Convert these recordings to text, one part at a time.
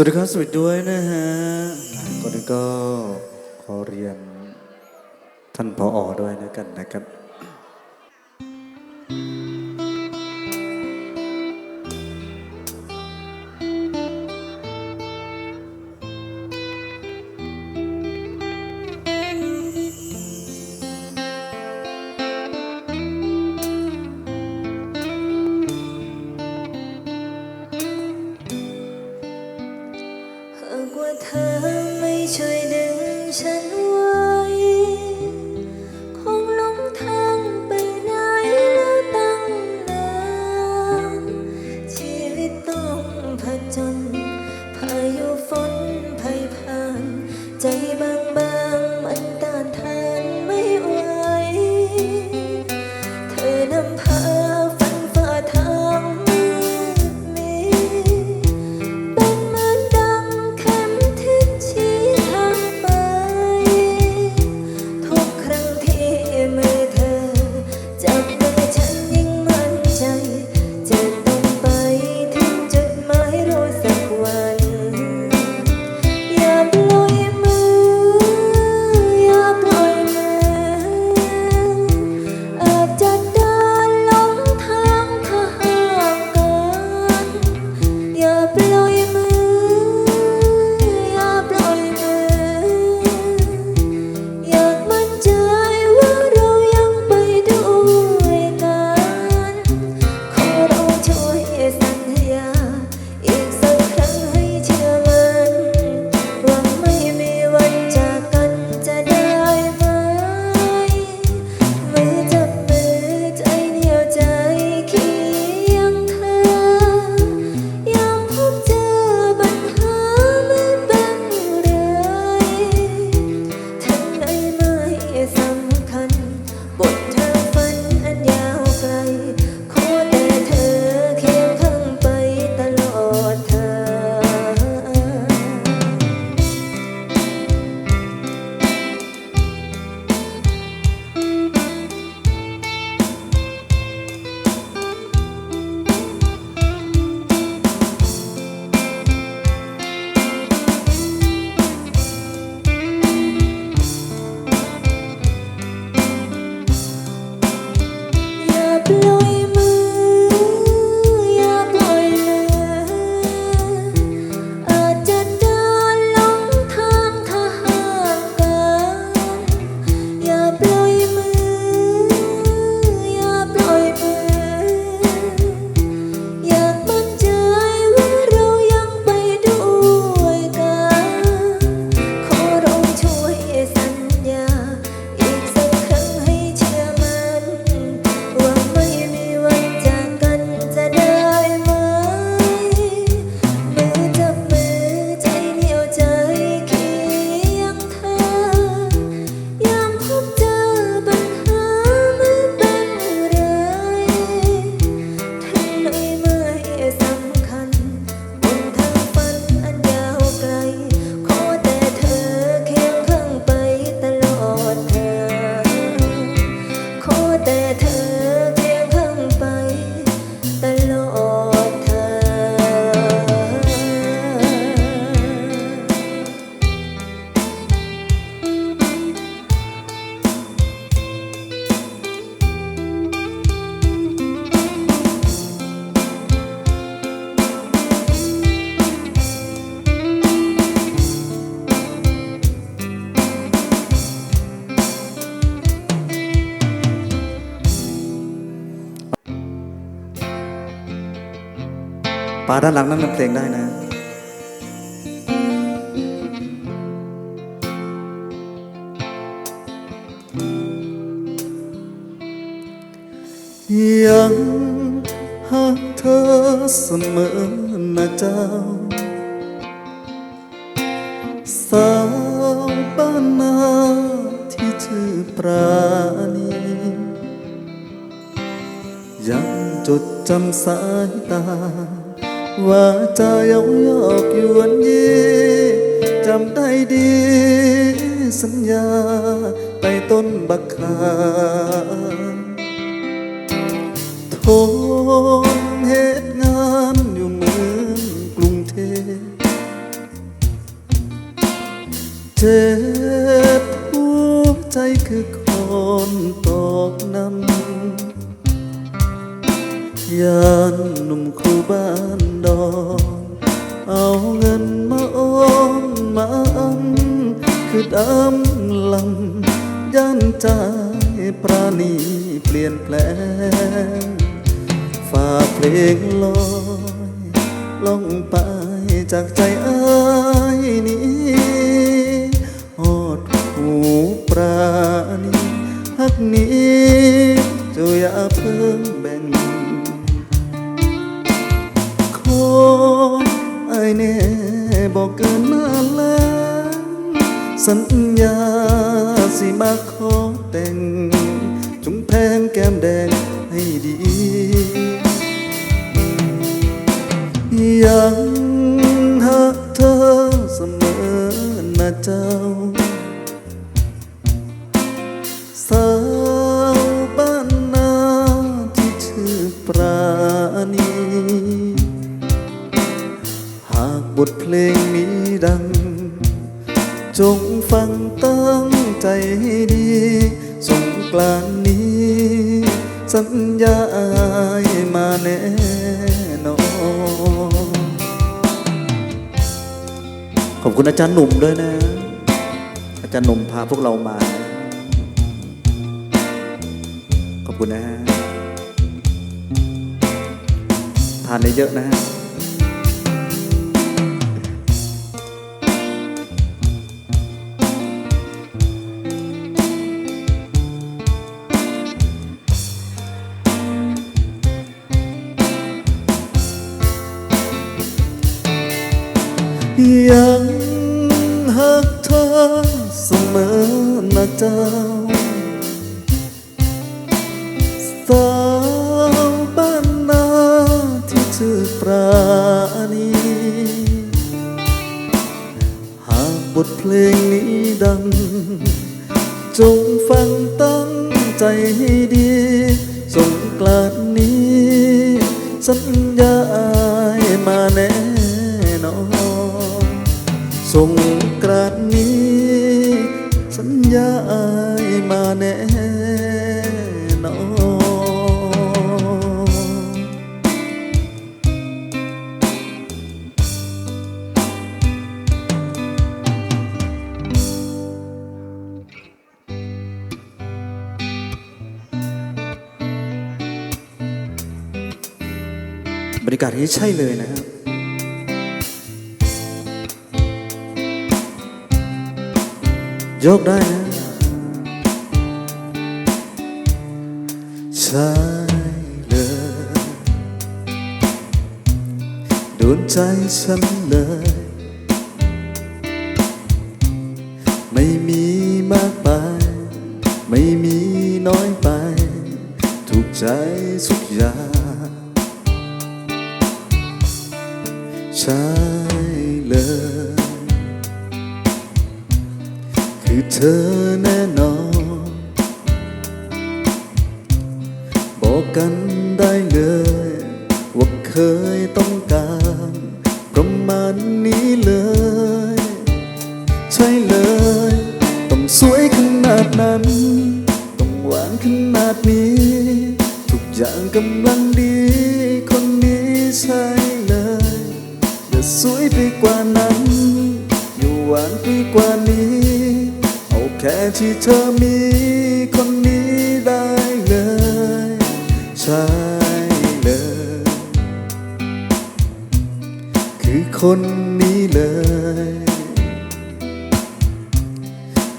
สวัสดีครับสวัสดีด้วยนะฮะก่อนอื่ก็ขอเรียนท่านผออด้วยนะกันนะครับ ปาด้านหลังนั้นทำเพลงได้นะยังหากเธอเสมอนะเจ้า สาวบ้านนาที่ชื่อปราณียังจดจำสายตา ว่าจายกยอกยวนยีจำได้ดี สัญญาไปต้นบักขามทนเหตุงานอยู่เมืองกรุงเทพ ดำลำย่านใจปราณีเปลี่ยนแปลงฝ่าเพลงลอยล่องไปจากใจอ้ายนี้หอดหูปราณีฮักนี้เจ้าอย่าเพิ่งแบ่งขอไอายแน่บอกเกินมาแล้ว สัญญาสิมาขอแต่ง จงแพงแก้มแดงให้ดี ยังหักเธอเสมอนะเจ้า สาวบ้านนาที่ชื่อปราณี หากบทเพลงนี้ดัง จงฟังตั้งใจให้ดีสงกลานนี้ สัญญาอายมาแน่นอนขอบคุณอาจารย์หนุ่มด้วยนะ อาจารย์หนุ่มพาพวกเรามา ขอบคุณนะฮะทานได้เยอะนะฮะ สาวบ้านนาที่ชื่อปราณี หากบทเพลงนี้ดัง บรรยากาศนี้ใช่เลยนะครับยกได้นะใช่เลยโดนใจฉันเลย อกกันได้เลยว่าเคยต้องการประมาณนี้เลย ใช่เลย ต้องสวยขนาดนั้น ต้องหวานขนาดนี้ ทุกอย่างกำลังดี คนนี้ใช่เลยอย่าสวยไปกว่านั้นอย่าหวานไปกว่านี้ เอาแค่ที่เธอมี ใช่เลย คือคนนี้เลย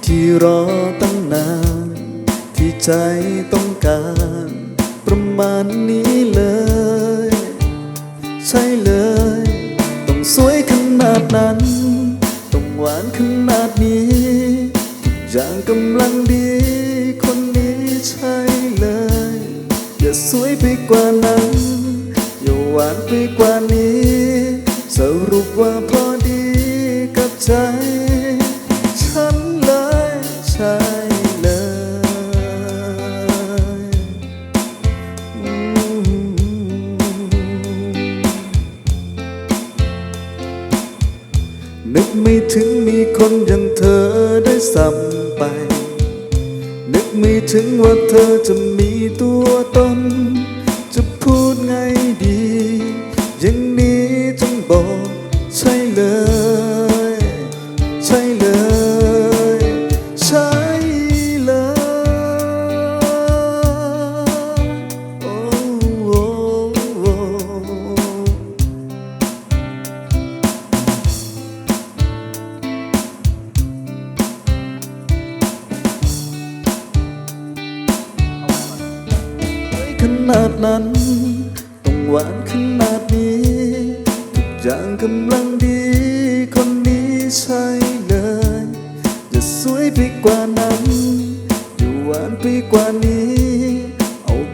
ที่รอตั้งนาน ที่ใจต้องการ ประมาณนี้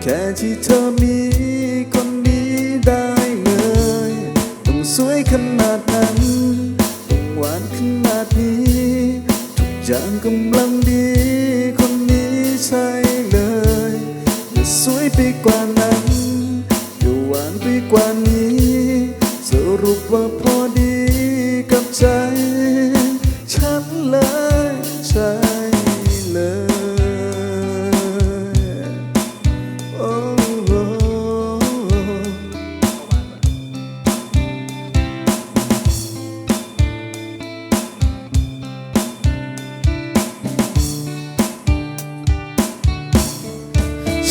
แค่ที่เธอมีคนดีได้เลย ต้องสวยขนาด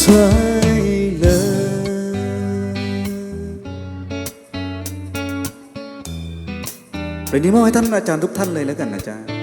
ใช่เลยเพลนี้มอบให้ท่านอาจารย์ทุกท่านเลยแล้วกันอาจารย์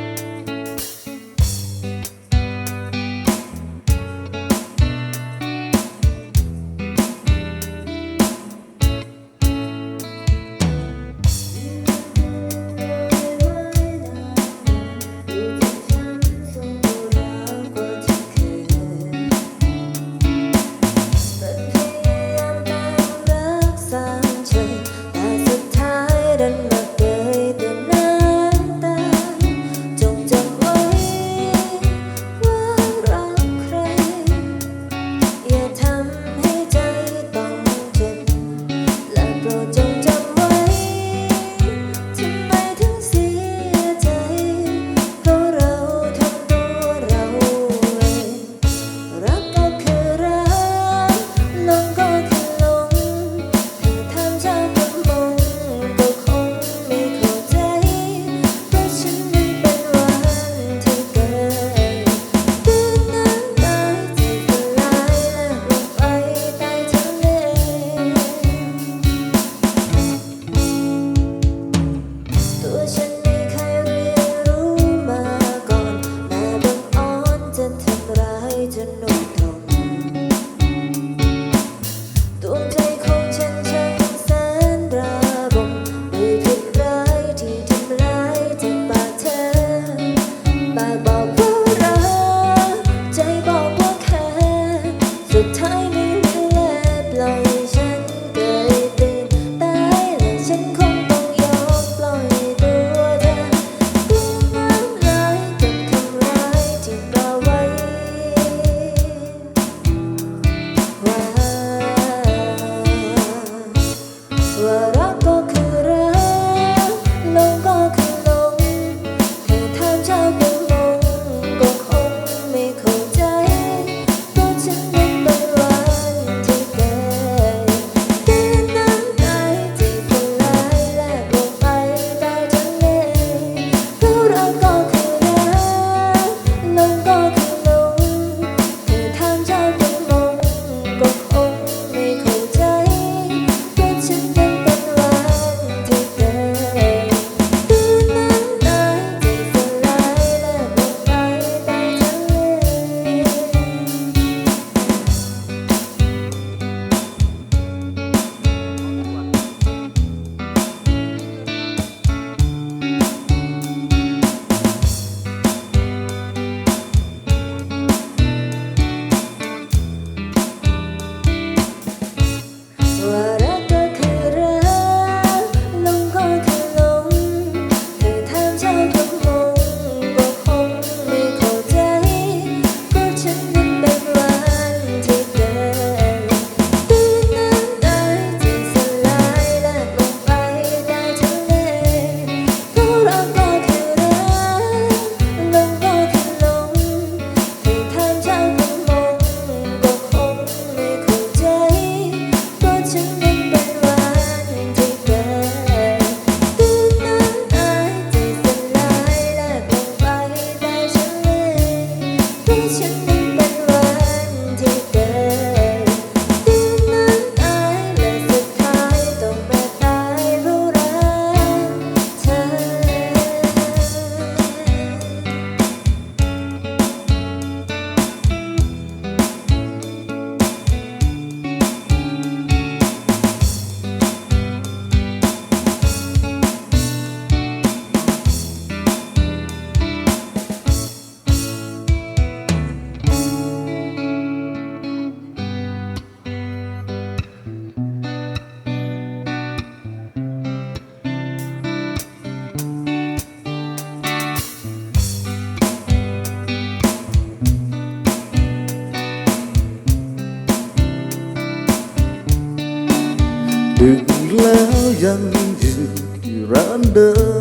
ดึงแล้วยังอยืนที่ร้านเดิม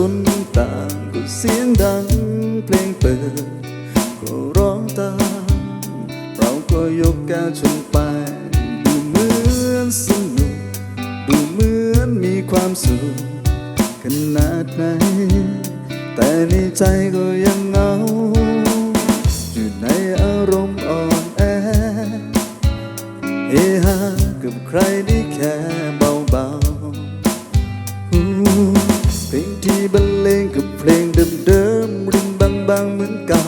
คนต่างก็เสียงดังเพลงเปิดก็ร้องตามเราก็ยกแก้วชนไป ดูเหมือนสนุก ดูเหมือนมีความสุขขนาดไหน แต่ในใจก็ยังเหงา อยู่ในอารมณ์อ่อนแอเฮฮากับใครได้แค่ บางเหมือนเก่า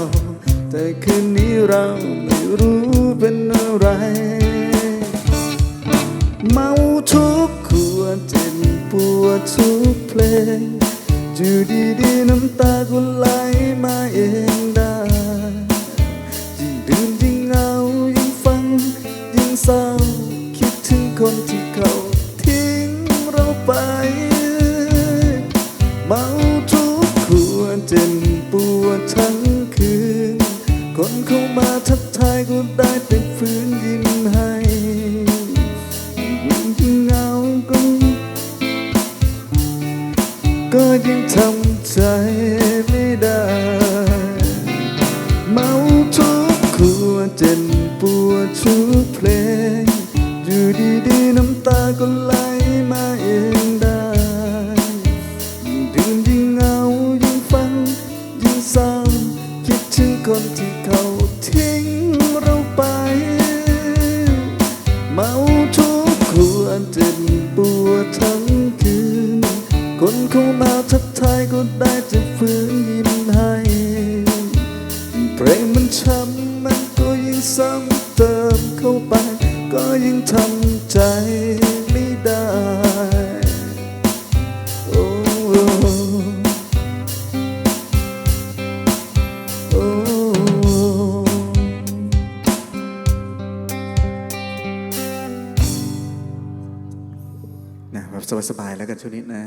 แต่คืนนี้เราไม่รู้เป็นอะไร เมาทุกขวดเจ็บปวดทุกเพลงอยู่ดีๆน้ำตาก็ไหลมาเองได้ยิ่งดื่มยิ่งเหงายิ่งฟังยิ่งเศร้าคิดถึงคนที่เขา ยิ่งดื่มยิ่งเหงายิ่งฟังยิ่งเศร้าคิดถึงคนที่เขาทิ้งเราไป เมาทุกขวดเจ็บปวดทั้งคืน คนเข้ามาทักทายก็ได้จะฝืนยิ้ม นะแบบสบายๆแล้วกันช่วงนี้นะฮะ